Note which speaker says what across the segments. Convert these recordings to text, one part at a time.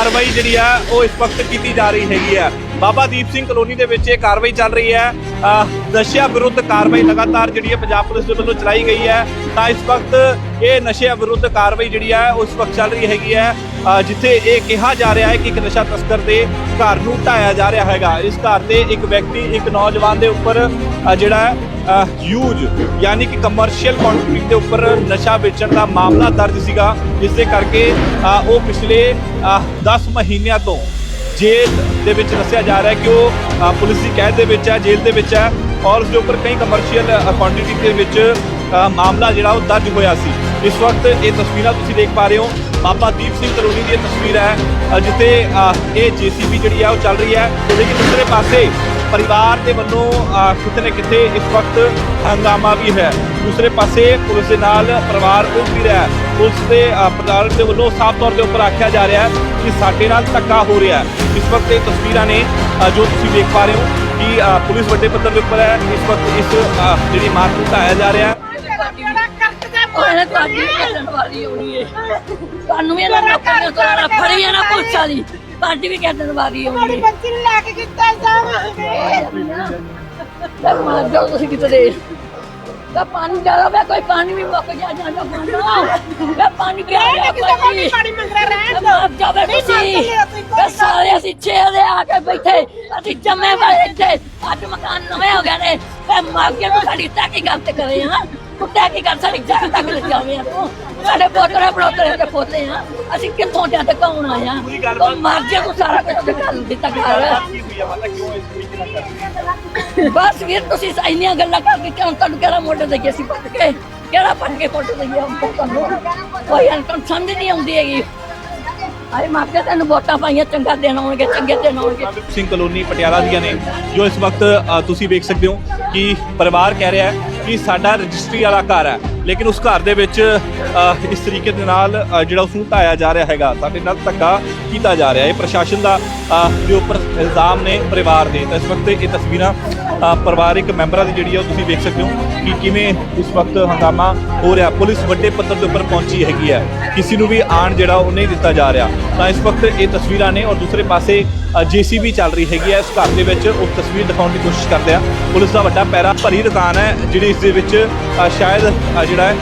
Speaker 1: ਕਾਰਵਾਈ ਜਿਹੜੀ ਆ, ਉਹ ਇਸ ਵਕਤ ਕੀਤੀ ਜਾ ਰਹੀ ਹੈਗੀ ਆ। ਬਾਬਾ ਦੀਪ ਸਿੰਘ ਕਲੋਨੀ ਦੇ ਵਿੱਚ ਇਹ ਕਾਰਵਾਈ ਚੱਲ ਰਹੀ ਹੈ। ਨਸ਼ਿਆਂ ਵਿਰੁੱਧ ਕਾਰਵਾਈ ਲਗਾਤਾਰ ਜਿਹੜੀ ਹੈ ਪੰਜਾਬ ਪੁਲਿਸ ਦੇ ਵੱਲੋਂ ਚਲਾਈ ਗਈ ਹੈ। ਤਾਂ ਇਸ ਵਕਤ ਇਹ ਨਸ਼ਿਆਂ ਵਿਰੁੱਧ ਕਾਰਵਾਈ ਜਿਹੜੀ ਹੈ ਉਹ ਇਸ ਵਕਤ ਚੱਲ ਰਹੀ ਹੈਗੀ ਹੈ। ਜਿੱਥੇ ਇਹ ਕਿਹਾ ਜਾ ਰਿਹਾ ਹੈ ਕਿ ਇੱਕ ਨਸ਼ਾ ਤਸਕਰ ਦੇ ਘਰ ਨੂੰ ਢਾਇਆ ਜਾ ਰਿਹਾ ਹੈਗਾ। ਇਸ ਘਰ ਤੇ ਇੱਕ ਵਿਅਕਤੀ, ਇੱਕ ਨੌਜਵਾਨ ਦੇ ਉੱਪਰ ਜਿਹੜਾ ਯੂਜ ਯਾਨੀ ਕਿ ਕਮਰਸ਼ੀਅਲ ਕੁਆਂਟੀਟੀ ਦੇ ਉੱਪਰ ਨਸ਼ਾ ਵੇਚਣ ਦਾ ਮਾਮਲਾ ਦਰਜ ਸੀਗਾ। ਜਿਸ ਦੇ ਕਰਕੇ ਉਹ ਪਿਛਲੇ ਅਹ 10 ਮਹੀਨਿਆਂ ਤੋਂ ਜੇਲ੍ਹ ਦੇ ਵਿੱਚ ਦੱਸਿਆ ਜਾ ਰਿਹਾ ਹੈ ਕਿ ਉਹ ਪੁਲਿਸ ਦੀ ਕੈਦ ਦੇ ਵਿੱਚ ਹੈ ਜੇਲ੍ਹ ਦੇ ਵਿੱਚ ਹੈ ਔਰ ਉਸ ਦੇ ਉੱਪਰ ਕਈ ਕਮਰਸ਼ੀਅਲ ਕੁਆਂਟੀਟੀ ਦੇ ਵਿੱਚ ਮਾਮਲਾ ਜਿਹੜਾ ਉਹ ਦਰਜ ਹੋਇਆ ਸੀ। ਇਸ ਵਕਤ ਇਹ ਤਸਵੀਰਾਂ ਤੁਸੀਂ ਦੇਖ ਪਾ ਰਹੇ ਹੋ। ਬਾਬਾ ਦੀਪ ਸਿੰਘ ਕਲੋਨੀ ਦੀ ਇਹ ਤਸਵੀਰ ਹੈ ਅ, ਜਿੱਥੇ ਅ, ਇਹ ਜੀਸੀਬੀ ਜਿਹੜੀ ਹੈ ਉਹ ਚੱਲ ਰਹੀ ਹੈ। ਲੇਕਿਨ ਦੂਸਰੇ ਪਾਸੇ ਪਰਿਵਾਰ ਦੇ ਵੱਲੋਂ ਕਿਤੇ ਨਾ ਕਿਤੇ ਇਸ ਵਕਤ ਹੰਗਾਮਾ ਵੀ ਹੈ। ਦੂਸਰੇ ਪਾਸੇ ਪੁਲਿਸ ਦੇ ਨਾਲ ਪਰਿਵਾਰ ਉਹ ਵੀ ਰਿਹਾ ਪੁਲਿਸ ਦੇ ਅ, ਦੇ ਵੱਲੋਂ ਸਾਫ਼ ਤੌਰ ਤੇ ਉੱਪਰ ਆਖਿਆ ਜਾ ਰਿਹਾ ਹੈ ਕਿ ਸਾਡੇ ਨਾਲ ਧੱਕਾ ਹੋ ਰਿਹਾ ਇਸ ਵਕਤ ਇਹ ਤਸਵੀਰਾਂ ਨੇ ਜੋ ਤੁਸੀਂ ਦੇਖ ਪਾ ਰਹੇ ਹੋ ਕਿ ਪੁਲਿਸ ਵੱਡੇ ਪੱਧਰ ਦੇ ਉੱਪਰ ਹੈ। ਇਸ ਵਕਤ ਇਸ ਜਿਹੜੀ ਇਮਾਰਤ ਨੂੰ ਢਾਇਆ ਜਾ ਰਿਹਾ ਹੈ।
Speaker 2: ਉਹਨੇ ਤੁਹਾਡੀ ਵੀ ਕਹਿਣ ਵਾਲੀ ਹੋਣੀ ਹੈ ਤੁਹਾਨੂੰ ਵੀ ਇਹਨਾਂ ਲੋਕਾਂ ਨੇ ਤੁਹਾਡਾ ਫੜੀ ਨਾ ਪੁਲਿਸ ਵਾਲੀ। ਤੁਹਾਡੀ ਵੀ ਕਹਿਣ ਵਾਲੀ ਹੈ
Speaker 3: ਬੱਚੀ ਨੂੰ ਲੈ ਕੇ ਕਿੱਥੇ ਜਾਵਾਂਗੇ?
Speaker 2: ਤੇ ਮਾਰ ਜਾਓ ਤੁਸੀਂ ਕਿਤੇ ਤਾਂ ਪਾਣੀ ਜ਼ਿਆਦਾ ਵੇ ਕੋਈ ਪਾਣੀ ਵੀ ਮੁੱਕ ਗਿਆ ਜਾਂਦਾ ਪਾਣੀ ਵੇ ਪਾਣੀ ਪਿਆ
Speaker 3: ਕੋਲ ਵੀ ਪਾਣੀ ਮੰਗਦਾ ਰਹਿਣ।
Speaker 2: ਮਾਰ ਜਾਵੇ ਤੁਸੀਂ।
Speaker 3: ਕੋਈ
Speaker 2: ਤੇ ਸਾਰੇ ਅਸੀਂ ਛੇ ਦੇ ਆ ਕੇ ਬੈਠੇ। ਅਸੀਂ ਜੰਮੇ ਇੱਥੇ। ਅੱਜ ਮਕਾਨ ਨਵੇਂ ਹੋ ਗਏ ਨੇ। ਤੇ ਮਾਰ ਕੇ ਤੂੰ ਸਾਡੀ ਤੱਕ ਗੱਲ ਤੇ ਕਰੇ ਹਾਂ ਕੁੱਤਾ ਕੀ ਕਰ ਸਾਡੀ ਜੱਗ ਤੱਕ ਲੈ ਜਾਵੇਂ ਆ ਤੂੰ। ਸਾਡੇ ਪੋਤਰੇ ਪੜੋਤਰੇ ਤੇ ਪੋਤੇ ਆ। ਅਸੀਂ ਕਿੱਥੋਂ ਜਾਂ ਤੇ ਕੌਣ ਆਇਆ ਤੂੰ ਮਰ ਜੇ ਤੂੰ ਸਾਰਾ ਕੁਝ ਤੇ ਦਿੱਤਾ ਕਰ
Speaker 1: ਕੀ ਕਿਉਂ ਰਹੀ ਹੈ?
Speaker 2: ਬਸ ਵੀਰ ਤੁਸੀਂ ਇੰਨੀਆਂ ਗੱਲਾਂ ਕਰ ਦਿੱਤੀਆਂ ਹੁਣ ਤੁਹਾਨੂੰ ਕਿਹੜਾ ਮੋਢੇ ਤੇ ਅਸੀਂ ਪੱਟ ਕੇ ਕਿਹੜਾ ਪੱਟ ਕੇ ਫੋਟੋ ਦਈਏ ਤਾਂ ਤੁਹਾਨੂੰ? ਕੋਈ ਅਨਕਨ ਸਮਝ ਨਹੀਂ ਆਉਂਦੀ ਹੈਗੀ। ਆਏ ਮਾਪੇ ਤੈਨੂੰ ਵੋਟਾਂ ਪਾਈਆਂ ਚੰਗਾ ਦਿਨ ਆਉਣਗੇ ਚੰਗੇ ਦਿਨ ਆਉਣਗੇ।
Speaker 1: ਸਿੰਘ ਕਲੋਨੀ ਪਟਿਆਲਾ ਦੀਆਂ ਨੇ ਜੋ ਇਸ ਵਕਤ ਤੁਸੀਂ ਵੇਖ ਸਕਦੇ ਹੋ ਕਿ ਪਰਿਵਾਰ ਕਹਿ ਰਿਹਾ ਹੈ ਕਿ ਸਾਡਾ ਰਜਿਸਟਰੀ ਵਾਲਾ ਘਰ ਹੈ ਲੇਕਿਨ ਉਸ ਘਰ ਦੇ ਵਿੱਚ ਇਸ ਤਰੀਕੇ ਦੇ ਨਾਲ ਜਿਹੜਾ ਉਸ ਨੂੰ ਢਾਇਆ ਜਾ ਰਿਹਾ ਹੈਗਾ ਸਾਡੇ ਨਾਲ ਧੱਕਾ ਕੀਤਾ ਜਾ ਰਿਹਾ ਹੈ। ਇਹ ਪ੍ਰਸ਼ਾਸਨ ਦਾ ਅ, ਦੇ ਉੱਪਰ ਇਲਜ਼ਾਮ ਨੇ ਪਰਿਵਾਰ ਦੇ। ਤਾਂ ਇਸ ਵਕਤ ਇਹ ਤਸਵੀਰਾਂ ਪਰਿਵਾਰਿਕ ਮੈਂਬਰਾਂ ਦੀ ਜਿਹੜੀ ਆ ਉਹ ਤੁਸੀਂ ਵੇਖ ਸਕਦੇ ਹੋ ਕਿ ਕਿਵੇਂ ਇਸ ਵਕਤ ਹੰਗਾਮਾ ਹੋ ਰਿਹਾ। ਪੁਲਿਸ ਵੱਡੇ ਪੱਧਰ ਦੇ ਉੱਪਰ ਪਹੁੰਚੀ ਹੈਗੀ ਹੈ। ਕਿਸੇ ਨੂੰ ਵੀ ਆਣ ਜਿਹੜਾ ਉਹ ਨਹੀਂ ਦਿੱਤਾ ਜਾ ਰਿਹਾ। ਤਾਂ ਇਸ ਵਕਤ ਇਹ ਤਸਵੀਰਾਂ ਨੇ ਔਰ ਦੂਸਰੇ ਪਾਸੇ ਜੀਸੀਬੀ ਚੱਲ ਰਹੀ ਹੈਗੀ ਹੈ। ਇਸ ਘਰ ਦੇ ਵਿੱਚ ਉਹ ਤਸਵੀਰ ਦਿਖਾਉਣ ਦੀ ਕੋਸ਼ਿਸ਼ ਕਰਦੇ ਆ। ਪੁਲਿਸ ਦਾ ਵੱਡਾ ਪੈਰਾ ਭਰੀ ਦੁਕਾਨ ਹੈ ਜਿਹੜੀ ਇਸ ਦੇ ਵਿੱਚ ਸ਼ਾਇਦ ਜਿਹੜਾ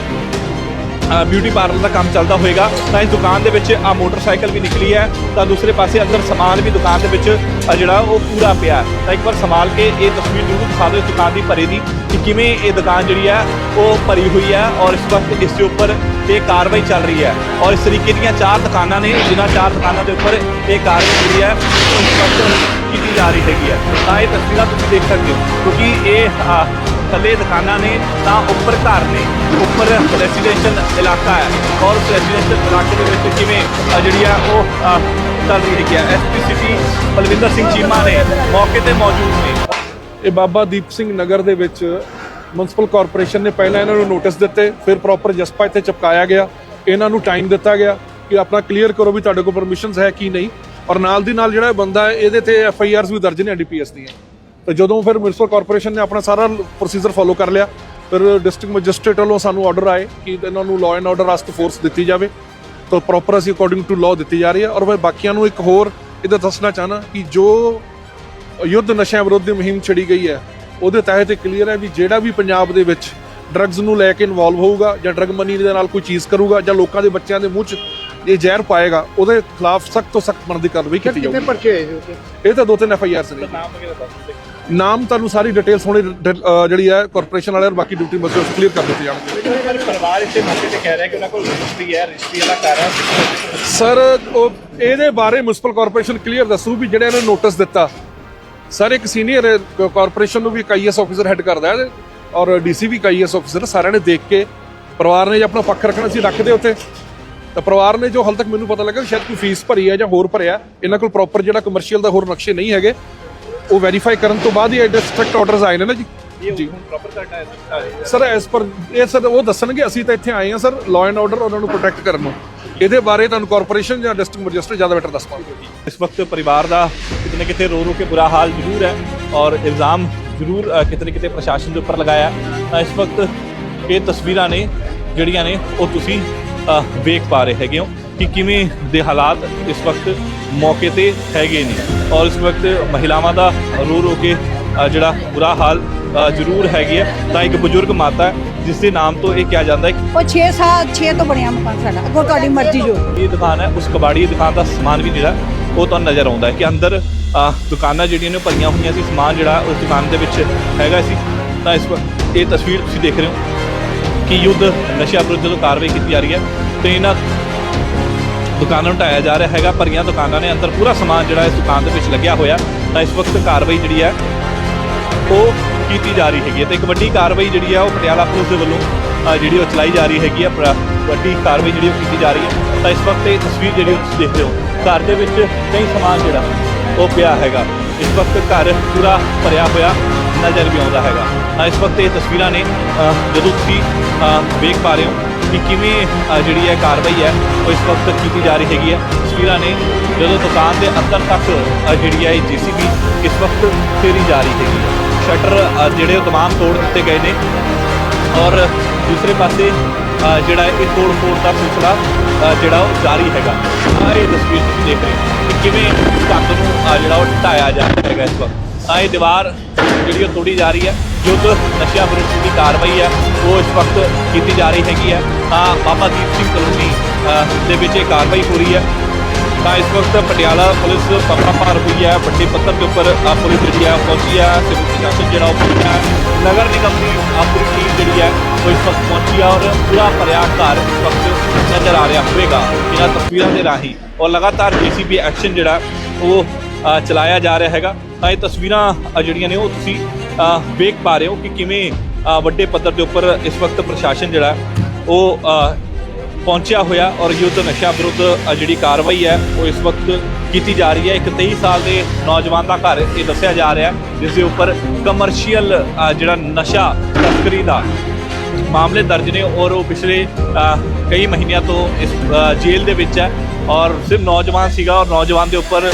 Speaker 1: ਬਿਊਟੀ ਪਾਰਲਰ ਦਾ ਕੰਮ ਚੱਲਦਾ ਹੋਏਗਾ ਤਾਂ ਇਸ ਦੁਕਾਨ ਦੇ ਵਿੱਚ ਆ ਮੋਟਰਸਾਈਕਲ ਵੀ ਨਿਕਲੀ ਹੈ ਤਾਂ ਦੂਸਰੇ ਪਾਸੇ ਅੰਦਰ ਸਮਾਨ ਵੀ ਦੁਕਾਨ ਦੇ ਵਿੱਚ ਜਿਹੜਾ ਉਹ ਪੂਰਾ ਪਿਆ ਤਾਂ ਇੱਕ ਵਾਰ ਸੰਭਾਲ ਕੇ ਇਹ ਤਸਵੀਰ ਜ਼ਰੂਰ ਦਿਖਾ ਦਿਓ ਇਸ ਦੁਕਾਨ ਦੀ ਭਰੇ ਦੀ ਕਿ ਕਿਵੇਂ ਇਹ ਦੁਕਾਨ ਜਿਹੜੀ ਹੈ ਉਹ ਭਰੀ ਹੋਈ ਹੈ ਔਰ ਇਸ ਵਕਤ ਇਸ ਦੇ ਉੱਪਰ ਇਹ ਕਾਰਵਾਈ ਚੱਲ ਰਹੀ ਹੈ। ਔਰ ਇਸ ਤਰੀਕੇ ਦੀਆਂ ਚਾਰ ਦੁਕਾਨਾਂ ਨੇ ਜਿਨ੍ਹਾਂ ਚਾਰ ਦੁਕਾਨਾਂ ਦੇ ਉੱਪਰ ਇਹ ਕਾਰਵਾਈ ਜਿਹੜੀ ਹੈ ਉਹ ਵਕਤ ਕੀਤੀ ਜਾ ਰਹੀ ਹੈਗੀ ਹੈ। ਤਾਂ ਇਹ ਤਸਵੀਰਾਂ ਤੁਸੀਂ ਦੇਖ ਸਕਦੇ ਹੋ ਕਿਉਂਕਿ ਇਹ ਅ, ਥੱਲੇ ਦੁਕਾਨਾਂ ਨੇ ਤਾਂ ਉੱਪਰ ਘਰ ਨੇ। ਉੱਪਰ ਰੈਜ਼ੀਡੈਂਸ਼ੀਅਲ ਇਲਾਕਾ ਹੈ। ਔਰ ਰੈਜ਼ੀਡੈਂਸ਼ੀਅਲ ਇਲਾਕੇ ਦੇ ਵਿੱਚ ਕਿਵੇਂ ਜਿਹੜੀ ਆ ਉਹ ਅ, ਰਹੀ ਹੈ ਐਸਪੀ ਸਿਟੀ ਬਲਵਿੰਦਰ ਸਿੰਘ ਚੀਮਾ ਨੇ ਮੌਕੇ ਤੇ ਮੌਜੂਦ ਨੇ।
Speaker 4: ਇਹ ਬਾਬਾ ਦੀਪ ਸਿੰਘ ਨਗਰ ਦੇ ਵਿੱਚ ਮਿਊਨਿਸਪਲ ਕਾਰਪੋਰੇਸ਼ਨ ਨੇ ਪਹਿਲਾਂ ਇਹਨਾਂ ਨੂੰ ਨੋਟਿਸ ਦਿੱਤੇ ਫਿਰ ਪ੍ਰੋਪਰ ਜਸਪਾ ਇੱਥੇ ਚਪਕਾਇਆ ਗਿਆ। ਇਹਨਾਂ ਨੂੰ ਟਾਈਮ ਦਿੱਤਾ ਗਿਆ ਕਿ ਆਪਣਾ ਕਲੀਅਰ ਕਰੋ ਵੀ ਤੁਹਾਡੇ ਕੋਲ ਪਰਮਿਸ਼ਨਸ ਹੈ ਕਿ ਨਹੀਂ। ਔਰ ਨਾਲ ਦੀ ਨਾਲ ਜਿਹੜਾ ਬੰਦਾ ਇਹਦੇ ਤੇ ਐਫ ਆਈ ਆਰਸ ਵੀ ਦਰਜ ਨੇ ਡੀਪੀਐਸ ਦੀਆਂ। ਤੇ ਜਦੋਂ ਫਿਰ ਮਿਊਨਿਸਪਲ ਕਾਰਪੋਰੇਸ਼ਨ ਨੇ ਆਪਣਾ ਸਾਰਾ ਪ੍ਰੋਸੀਜਰ ਫੋਲੋ ਕਰ ਲਿਆ, ਫਿਰ ਡਿਸਟ੍ਰਿਕਟ ਮੈਜਿਸਟ੍ਰੇਟ ਵੱਲੋਂ ਸਾਨੂੰ ਆਰਡਰ ਆਏ ਕਿ ਇਹਨਾਂ ਨੂੰ ਲਾਅ ਐਂਡ ਆਰਡਰ ਵਾਸਤੇ ਫੋਰਸ ਦਿੱਤੀ ਜਾਵੇ। ਤਾਂ ਪ੍ਰੋਪਰ ਅਸੀਂ ਅਕੋਰਡਿੰਗ ਟੂ ਲਾਅ ਦਿੱਤੀ ਜਾ ਰਹੀ ਹੈ। ਔਰ ਮੈਂ ਬਾਕੀਆਂ ਨੂੰ ਇੱਕ ਹੋਰ ਇਹਦਾ ਦੱਸਣਾ ਚਾਹਨਾ ਕਿ ਜੋ ਯੁੱਧ ਨਸ਼ਿਆਂ ਵਿਰੁੱਧ ਦੀ ਮੁਹਿੰਮ ਛੜੀ ਗਈ ਹੈ, ਉਹਦੇ ਤਹਿਤ ਇਹ ਕਲੀਅਰ ਹੈ ਵੀ ਜਿਹੜਾ ਵੀ ਪੰਜਾਬ ਦੇ ਵਿੱਚ ਡਰੱਗਸ ਨੂੰ ਲੈ ਕੇ ਇਨਵੋਲਵ ਹੋਊਗਾ ਜਾਂ ਡਰੱਗ ਮਨੀ ਦੇ ਨਾਲ ਕੋਈ ਚੀਜ਼ ਕਰੂਗਾ ਜਾਂ ਲੋਕਾਂ ਦੇ ਬੱਚਿਆਂ ਦੇ ਮੂੰਹ 'ਚ ਇਹ ਜ਼ਹਿਰ ਪਾਏਗਾ ਉਹਦੇ ਖਿਲਾਫ ਸਖਤ ਤੋਂ ਸਖਤ ਬਣਦੀ ਕਾਰਵਾਈ ਕੀਤੀ
Speaker 5: ਕਿੰਨੇ
Speaker 4: ਜਾਊਗੀ।
Speaker 5: ਪਰਚੇ ਹੋਏ ਸੀ
Speaker 4: ਇਹ ਤਾਂ ਦੋ ਤਿੰਨ ਐਫ ਆਈ ਆਰਸ ਨੇ
Speaker 1: ਨਾਮ ਵਗੈਰਾ ਦੱਸ ਦਿਓ।
Speaker 4: ਨਾਮ ਤੁਹਾਨੂੰ ਸਾਰੀ ਡਿਟੇਲ ਅਹ ਜਿਹੜੀ ਹੈ ਕਾਰਪੋਰੇਸ਼ਨ ਵਾਲੇ ਔਰ ਬਾਕੀ ਡਿਊਟੀ ਮਜ਼ਦੂਰ ਕਲੀਅਰ ਕਰ ਦਿੱਤੀ ਜਾਣਗੇ।
Speaker 1: ਪਰਿਵਾਰ ਇੱਥੇ ਮੌਕੇ ਤੇ ਕਹਿ ਰਿਹਾ ਕਿ ਉਹਨਾਂ ਕੋਲ ਰਜਿਸਟਰੀ ਹੈ ਰਜਿਸਟਰੀ ਵਾਲਾ ਘਰ ਹੈ।
Speaker 4: ਸਰ ਉਹ ਇਹਦੇ ਬਾਰੇ ਮਿਊਨਿਸਪਲ ਕਾਰਪੋਰੇਸ਼ਨ ਕਲੀਅਰ ਦੱਸੂ ਵੀ ਜਿਹੜੇ ਇਹਨੇ ਨੋਟਿਸ ਦਿੱਤਾ। ਸਰ ਇੱਕ ਸੀਨੀਅਰ ਕਾਰਪੋਰੇਸ਼ਨ ਨੂੰ ਵੀ ਇੱਕ ਆਈਐਸ ਆਫੀਸਰ ਹੈੱਡ ਕਰਦਾ ਹੈ ਔਰ ਡੀਸੀ ਵੀ ਇੱਕ ਆਈਐਸ ਆਫੀਸਰ ਸਾਰਿਆਂ ਨੇ ਦੇਖ ਕੇ। ਪਰਿਵਾਰ ਨੇ ਜੇ ਆਪਣਾ ਪੱਖ ਰੱਖਣਾ ਸੀ ਰੱਖਦੇ ਉੱਥੇ। ਤਾਂ ਪਰਿਵਾਰ ਨੇ ਜੋ ਹਾਲ ਤੱਕ ਮੈਨੂੰ ਪਤਾ ਲੱਗਾ ਸ਼ਾਇਦ ਕੋਈ ਫੀਸ ਭਰੀ ਹੈ ਜਾਂ ਹੋਰ ਭਰਿਆ ਇਹਨਾਂ ਕੋਲ ਪ੍ਰੋਪਰ ਜਿਹੜਾ ਕਮਰਸ਼ੀਅਲ ਦਾ ਹੋਰ ਨਕਸ਼ੇ ਨਹੀਂ ਹੈਗੇ। ਉਹ ਵੈਰੀਫਾਈ ਕਰਨ ਤੋਂ ਬਾਅਦ ਹੀ ਡਿਸਟ੍ਰਿਕਟ ਆਰਡਰਸ ਆਏ ਨੇ ਨਾ ਜੀ।
Speaker 1: ਹੈ।
Speaker 4: ਸਰ ਐਸ ਪਰ ਇਹ ਸਰ ਉਹ ਦੱਸਣਗੇ ਅਸੀਂ ਤਾਂ ਇੱਥੇ ਆਏ ਹਾਂ ਸਰ। ਲਾਅ ਐਂਡ ਆਰਡਰ ਉਹਨਾਂ ਨੂੰ ਪ੍ਰੋਟੈਕਟ ਕਰਨ ਨੂੰ। ਇਹਦੇ ਬਾਰੇ ਤੁਹਾਨੂੰ ਕਾਰਪੋਰੇਸ਼ਨ ਜਾਂ ਡਿਸਟ੍ਰਿਕਟ ਮੈਜਿਸਟਰੇਟ ਜ਼ਿਆਦਾ ਬੈਟਰ ਦੱਸ ਪਾਉਂਗੇ
Speaker 1: ਇਸ ਵਕਤ ਪਰਿਵਾਰ ਦਾ ਕਿਤੇ ਕਿਤੇ ਰੋ ਰੋ ਕੇ ਬੁਰਾ ਹਾਲ ਜ਼ਰੂਰ ਹੈ ਔਰ ਇਲਜ਼ਾਮ ਜ਼ਰੂਰ ਕਿਤੇ ਕਿਤੇ ਪ੍ਰਸ਼ਾਸਨ ਦੇ ਉੱਪਰ ਲਗਾਇਆ ਤਾਂ ਇਸ ਵਕਤ ਇਹ ਤਸਵੀਰਾਂ ਨੇ ਜਿਹੜੀਆਂ ਨੇ ਉਹ ਤੁਸੀਂ ਵੇਖ ਪਾ ਰਹੇ ਹੈਗੇ ਹੋ ਕਿ ਕਿਵੇਂ ਦੇ ਹਾਲਾਤ ਇਸ ਵਕਤ ਮੌਕੇ ਤੇ ਹੈਗੇ ਨੇ। ਔਰ ਇਸ ਵਕਤ ਮਹਿਲਾਵਾਂ ਦਾ ਰੋ ਰੋ ਕੇ ਜਿਹੜਾ ਬੁਰਾ ਹਾਲ ਜ਼ਰੂਰ ਹੈਗੀ ਹੈ। ਤਾਂ ਇੱਕ ਬਜ਼ੁਰਗ ਮਾਤਾ ਹੈ ਜਿਸ ਦੇ ਨਾਮ ਤੋਂ ਇਹ ਕਿਹਾ ਜਾਂਦਾ ਹੈ ਕਿ
Speaker 5: ਉਹ 6 ਸਾਲ 6 ਤੋਂ ਬਣਿਆ ਮਕਾਨ ਸਾਡਾ। ਅੱਗੋਂ ਤੁਹਾਡੀ ਮਰਜ਼ੀ ਜੋ।
Speaker 1: ਇਹ ਦੁਕਾਨ ਹੈ ਉਸ ਕਬਾੜੀ ਦੁਕਾਨ ਦਾ ਸਮਾਨ ਵੀ ਜਿਹੜਾ ਉਹ ਤੁਹਾਨੂੰ ਨਜ਼ਰ ਆਉਂਦਾ ਹੈ ਕਿ ਅੰਦਰ ਦੁਕਾਨਾਂ ਜਿਹੜੀਆਂ ਨੇ ਉਹ ਭਰੀਆਂ ਹੋਈਆਂ ਸੀ। ਸਮਾਨ ਜਿਹੜਾ ਉਸ ਦੁਕਾਨ ਦੇ ਵਿੱਚ ਹੈਗਾ ਸੀ। ਤਾਂ ਇਸ ਵਕਤ ਇਹ ਤਸਵੀਰ ਤੁਸੀਂ ਦੇਖ ਰਹੇ ਹੋ। ਕਿ ਯੁੱਧ ਨਸ਼ਾ ਵਿਰੁੱਧ ਜਦੋਂ ਕਾਰਵਾਈ ਕੀਤੀ ਜਾ ਰਹੀ ਹੈ, ਤੇ ਇਹਨਾਂ ਦੁਕਾਨਾਂ ਨੂੰ ਢਾਇਆ ਜਾ ਰਿਹਾ ਹੈਗਾ, ਭਰੀਆਂ ਦੁਕਾਨਾਂ ਨੇ ਅੰਦਰ ਪੂਰਾ ਸਮਾਨ ਜਿਹੜਾ ਇਸ ਦੁਕਾਨ ਦੇ ਵਿੱਚ ਲੱਗਿਆ ਹੋਇਆ, ਤਾਂ ਇਸ ਵਕਤ ਕਾਰਵਾਈ ਜਿਹੜੀ ਹੈ, ਉਹ ਕੀਤੀ ਜਾ ਰਹੀ ਹੈਗੀ ਹੈ ਤੇ ਇੱਕ ਵੱਡੀ ਕਾਰਵਾਈ ਜਿਹੜੀ ਹੈ, ਉਹ ਪਟਿਆਲਾ ਪੁਲਿਸ ਦੇ ਵੱਲੋਂ ਜਿਹੜੀ ਉਹ ਚਲਾਈ ਜਾ ਰਹੀ ਹੈਗੀ ਹੈ, ਪ੍ਰ- ਵੱਡੀ ਕਾਰਵਾਈ ਜਿਹੜੀ ਉਹ ਕੀਤੀ ਜਾ ਰਹੀ ਹੈ। ਤਾਂ ਇਸ ਵਕਤ ਇਹ ਤਸਵੀਰ ਜਿਹੜੀ ਤੁਸੀਂ ਦੇਖ ਰਹੇ ਹੋ, ਘਰ ਦੇ ਵਿੱਚ ਕਈ ਸਮਾਨ ਜਿਹੜਾ, ਉਹ ਪਿਆ ਹੈਗਾ। ਇਸ ਵਕਤ ਘਰ ਪੂਰਾ ਭਰਿਆ ਹੋਇਆ ਨਜ਼ਰ ਵੀ ਆਉਂਦਾ ਹੈਗਾ। ਇਸ ਵਕਤ ਇਹ ਤਸਵੀਰਾਂ ਨੇ ਜਦੋਂ ਤੁਸੀਂ ਵੇਖ ਪਾ ਰਹੇ ਹੋ ਕਿ ਕਿਵੇਂ ਜਿਹੜੀ ਹੈ ਕਾਰਵਾਈ ਹੈ, ਉਹ ਇਸ ਵਕਤ ਕੀਤੀ ਜਾ ਰਹੀ ਹੈਗੀ ਹੈ। ਤਸਵੀਰਾਂ ਨੇ ਜਦੋਂ ਦੁਕਾਨ ਦੇ ਅੰਦਰ ਤੱਕ ਜਿਹੜੀ ਹੈ ਇਹ ਜੀਸੀਬੀ ਇਸ ਵਕਤ ਫੇਰੀ ਜਾ ਰਹੀ ਹੈਗੀ ਹੈ। ਸ਼ਟਰ ਜਿਹੜੇ ਉਹ ਤਮਾਮ ਤੋੜ ਦਿੱਤੇ ਗਏ ਨੇ ਔਰ ਦੂਸਰੇ ਪਾਸੇ ਜਿਹੜਾ ਇਹ ਤੋੜ ਫੋੜ ਦਾ ਸਿਲਸਿਲਾ ਜਿਹੜਾ ਉਹ ਜਾਰੀ ਹੈਗਾ। ਇਹ ਤਸਵੀਰ ਤੁਸੀਂ ਦੇਖ ਰਹੇ ਹੋ ਕਿ ਕਿਵੇਂ ਕੰਧ ਨੂੰ ਜਿਹੜਾ ਉਹ ਢਾਇਆ ਜਾ ਰਿਹਾ ਹੈਗਾ ਇਸ ਵਕਤ। ਤਾਂ ਇਹ ਦੀਵਾਰ ਜਿਹੜੀ ਉਹ ਤੋੜੀ ਜਾ ਰਹੀ ਹੈ। ਜੁੱਧ ਨਸ਼ਿਆਂ ਵਿਰੁੱਧ ਦੀ ਕਾਰਵਾਈ ਹੈ। ਉਹ ਇਸ ਵਕਤ ਕੀਤੀ ਜਾ ਰਹੀ ਹੈਗੀ ਹੈ। ਤਾਂ ਬਾਬਾ ਦੀਪ ਸਿੰਘ ਕਲੋਨੀ ਦੇ ਵਿੱਚ ਇਹ ਕਾਰਵਾਈ ਹੋ ਰਹੀ ਹੈ। ਤਾਂ ਇਸ ਵਕਤ ਪਟਿਆਲਾ ਪੁਲਿਸ ਪੱਪਾ ਭਾਰ ਹੋਈ ਹੈ। ਵੱਡੇ ਪੱਧਰ ਦੇ ਉੱਪਰ ਅ, ਪੁਲਿਸ ਜਿਹੜੀ ਹੈ ਪਹੁੰਚੀ ਹੈ। ਸਿਵਲ ਪ੍ਰਸ਼ਾਸਨ ਜਿਹੜਾ ਉਹ ਪਹੁੰਚਿਆ ਹੈ। ਨਗਰ ਨਿਗਮ ਦੀ ਆਪਣੀ ਟੀਮ ਜਿਹੜੀ ਹੈ ਉਹ ਇਸ ਵਕਤ ਪਹੁੰਚੀ ਹੈ ਔਰ ਪੂਰਾ ਭਰਿਆ ਘਰ ਇਸ ਵਕਤ ਨਜ਼ਰ ਆ ਰਿਹਾ ਹੋਵੇਗਾ ਇਹਨਾਂ ਤਸਵੀਰਾਂ ਦੇ ਰਾਹੀਂ। ਔਰ ਲਗਾਤਾਰ ਜੀਸੀਬੀ ਐਕਸ਼ਨ ਜਿਹੜਾ ਉਹ ਚਲਾਇਆ ਜਾ ਰਿਹਾ ਹੈਗਾ। ਇਹ ਤਸਵੀਰਾਂ ਜਿਹੜੀਆਂ ਨੇ ਉਹ ਤੁਸੀਂ ਵੇਖ ਪਾ ਰਹੇ ਹੋ ਕਿ ਕਿਵੇਂ ਵੱਡੇ ਪੱਧਰ ਦੇ ਉੱਪਰ ਇਸ ਵਕਤ ਪ੍ਰਸ਼ਾਸਨ ਜਿਹੜਾ, ਉਹ ਪਹੁੰਚਿਆ ਹੋਇਆ ਔਰ ਯੁੱਧ ਨਸ਼ਾ ਵਿਰੁੱਧ ਜਿਹੜੀ ਕਾਰਵਾਈ ਹੈ, ਉਹ ਇਸ ਵਕਤ ਕੀਤੀ ਜਾ ਰਹੀ ਹੈ। ਇੱਕ 23 ਸਾਲ ਦੇ ਨੌਜਵਾਨ ਦਾ ਘਰ ਇਹ ਦੱਸਿਆ ਜਾ ਰਿਹਾ ਜਿਸ ਦੇ ਉੱਪਰ ਕਮਰਸ਼ੀਅਲ ਜਿਹੜਾ ਨਸ਼ਾ ਤਸਕਰੀ ਦਾ ਮਾਮਲੇ ਦਰਜ ਨੇ ਔਰ ਉਹ ਪਿਛਲੇ ਕਈ ਮਹੀਨਿਆਂ ਤੋਂ ਇਸ ਜੇਲ੍ਹ ਦੇ ਵਿੱਚ ਹੈ ਔਰ ਸਿਰਫ ਨੌਜਵਾਨ ਸੀਗਾ ਔਰ ਨੌਜਵਾਨ ਦੇ ਉੱਪਰ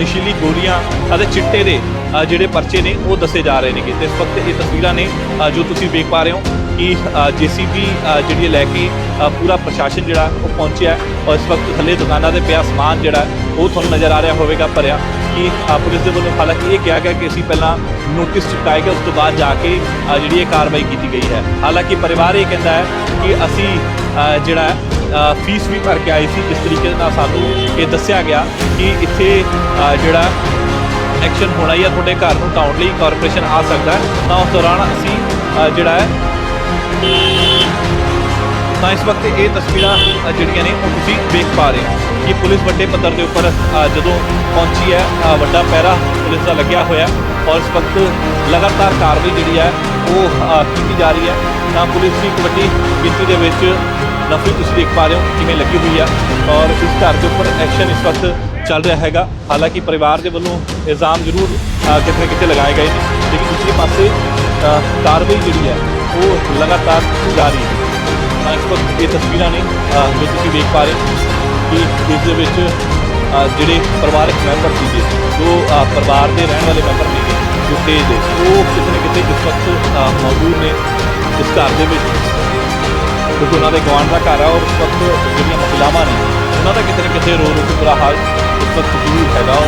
Speaker 1: ਨਸ਼ੀਲੀ ਗੋਲੀਆਂ ਅਤੇ ਚਿੱਟੇ ਦੇ ਜਿਹੜੇ ਪਰਚੇ ਨੇ, ਉਹ ਦੱਸੇ ਜਾ ਰਹੇ ਨੇ ਕਿ ਤੇ ਇਸ ਵਕਤ ਇਹ ਤਸਵੀਰਾਂ ਨੇ ਜੋ ਤੁਸੀਂ ਵੇਖ ਪਾ ਰਹੇ ਹੋ ਕਿ ਜੀਸੀਬੀ ਜਿਹੜੀ ਹੈ ਲੈ ਕੇ ਪੂਰਾ ਪ੍ਰਸ਼ਾਸਨ ਜਿਹੜਾ ਉਹ ਪਹੁੰਚਿਆ ਔਰ ਇਸ ਵਕਤ ਥੱਲੇ ਦੁਕਾਨਾਂ 'ਤੇ ਪਿਆ ਸਮਾਨ ਜਿਹੜਾ ਉਹ ਤੁਹਾਨੂੰ ਨਜ਼ਰ ਆ ਰਿਹਾ ਹੋਵੇਗਾ ਭਰਿਆ ਕਿ ਪੁਲਿਸ ਦੇ ਵੱਲੋਂ ਹਾਲਾਂਕਿ ਇਹ ਕਿਹਾ ਗਿਆ ਕਿ ਅਸੀਂ ਪਹਿਲਾਂ ਨੋਟਿਸ ਚੁਕਾਏ ਗਏ, ਉਸ ਤੋਂ ਬਾਅਦ ਜਾ ਕੇ ਜਿਹੜੀ ਇਹ ਕਾਰਵਾਈ ਕੀਤੀ ਗਈ ਹੈ। ਹਾਲਾਂਕਿ ਪਰਿਵਾਰ ਇਹ ਕਹਿੰਦਾ ਹੈ ਕਿ ਅਸੀਂ ਜਿਹੜਾ ਫੀਸ ਵੀ ਭਰ ਕੇ ਆਏ ਸੀ। ਜਿਸ ਤਰੀਕੇ ਦੇ ਨਾਲ ਸਾਨੂੰ ਇਹ ਦੱਸਿਆ ਗਿਆ ਕਿ ਇੱਥੇ ਜਿਹੜਾ ਐਕਸ਼ਨ ਹੋਣਾ ਜਾਂ ਤੁਹਾਡੇ ਘਰ ਨੂੰ ਢਾਉਣ ਲਈ ਕਾਰਪੋਰੇਸ਼ਨ ਆ ਸਕਦਾ ਤਾਂ ਉਸ ਦੌਰਾਨ ਅਸੀਂ ਜਿਹੜਾ ਹੈ, ਤਾਂ ਇਸ ਵਕਤ ਇਹ ਤਸਵੀਰਾਂ ਜਿਹੜੀਆਂ ਨੇ ਉਹ ਤੁਸੀਂ ਵੇਖ ਪਾ ਰਹੇ ਹੋ ਕਿ ਪੁਲਿਸ ਵੱਡੇ ਪੱਧਰ ਦੇ ਉੱਪਰ ਜਦੋਂ ਪਹੁੰਚੀ ਹੈ ਵੱਡਾ ਪਹਿਰਾ ਪੁਲਿਸ ਦਾ ਲੱਗਿਆ ਹੋਇਆ ਔਰ ਇਸ ਵਕਤ ਲਗਾਤਾਰ ਕਾਰਵਾਈ ਜਿਹੜੀ ਹੈ ਉਹ ਕੀਤੀ ਜਾ ਰਹੀ ਹੈ। ਤਾਂ ਪੁਲਿਸ ਦੀ ਇੱਕ ਵੱਡੀ ਗਿਣਤੀ ਦੇ ਵਿੱਚ ਨਫਰੀ ਤੁਸੀਂ ਦੇਖ ਪਾ ਰਹੇ ਹੋ ਕਿਵੇਂ ਲੱਗੀ ਹੋਈ ਆ ਔਰ ਇਸ ਘਰ ਦੇ ਉੱਪਰ ਐਕਸ਼ਨ ਇਸ ਵਕਤ ਚੱਲ ਰਿਹਾ ਹੈਗਾ। ਹਾਲਾਂਕਿ ਪਰਿਵਾਰ ਦੇ ਵੱਲੋਂ ਇਲਜ਼ਾਮ ਜ਼ਰੂਰ ਕਿਤੇ ਨਾ ਕਿਤੇ ਲਗਾਏ ਗਏ ਨੇ। ਲੇਕਿਨ ਦੂਸਰੇ ਪਾਸੇ ਕਾਰਵਾਈ ਜਿਹੜੀ ਹੈ, ਉਹ ਲਗਾਤਾਰ ਜਾਰੀ ਹੈ। ਤਾਂ ਇਸ ਵਕਤ ਇਹ ਤਸਵੀਰਾਂ ਨੇ ਜੋ ਤੁਸੀਂ ਵੇਖ ਪਾ ਰਹੇ ਕਿ ਇਸ ਦੇ ਵਿੱਚ ਜਿਹੜੇ ਪਰਿਵਾਰਕ ਮੈਂਬਰ ਸੀਗੇ, ਜੋ ਪਰਿਵਾਰ ਦੇ ਰਹਿਣ ਵਾਲੇ ਮੈਂਬਰ ਨੇਗੇ ਜੋ ਕਿ ਉਹ ਕਿਤੇ ਨਾ ਕਿਤੇ ਇਸ ਵਕਤ ਮੌਜੂਦ ਨੇ। ਇਸ ਘਰ ਦੇ ਵਿੱਚ ਕਿਉਂਕਿ ਉਹਨਾਂ ਦੇ ਗਵਾਂਢ ਦਾ ਘਰ ਆ ਔਰ ਉਸ ਵਕਤ ਜਿਹੜੀਆਂ ਮਹਿਲਾਵਾਂ ਨੇ, ਉਹਨਾਂ ਦਾ ਕਿਤੇ ਨਾ ਕਿਤੇ ਰੋ ਰੋ ਕੇ ਬੁਰਾ ਹਾਲ ਇਸ ਵਕਤ ਜ਼ਰੂਰ ਹੈਗਾ।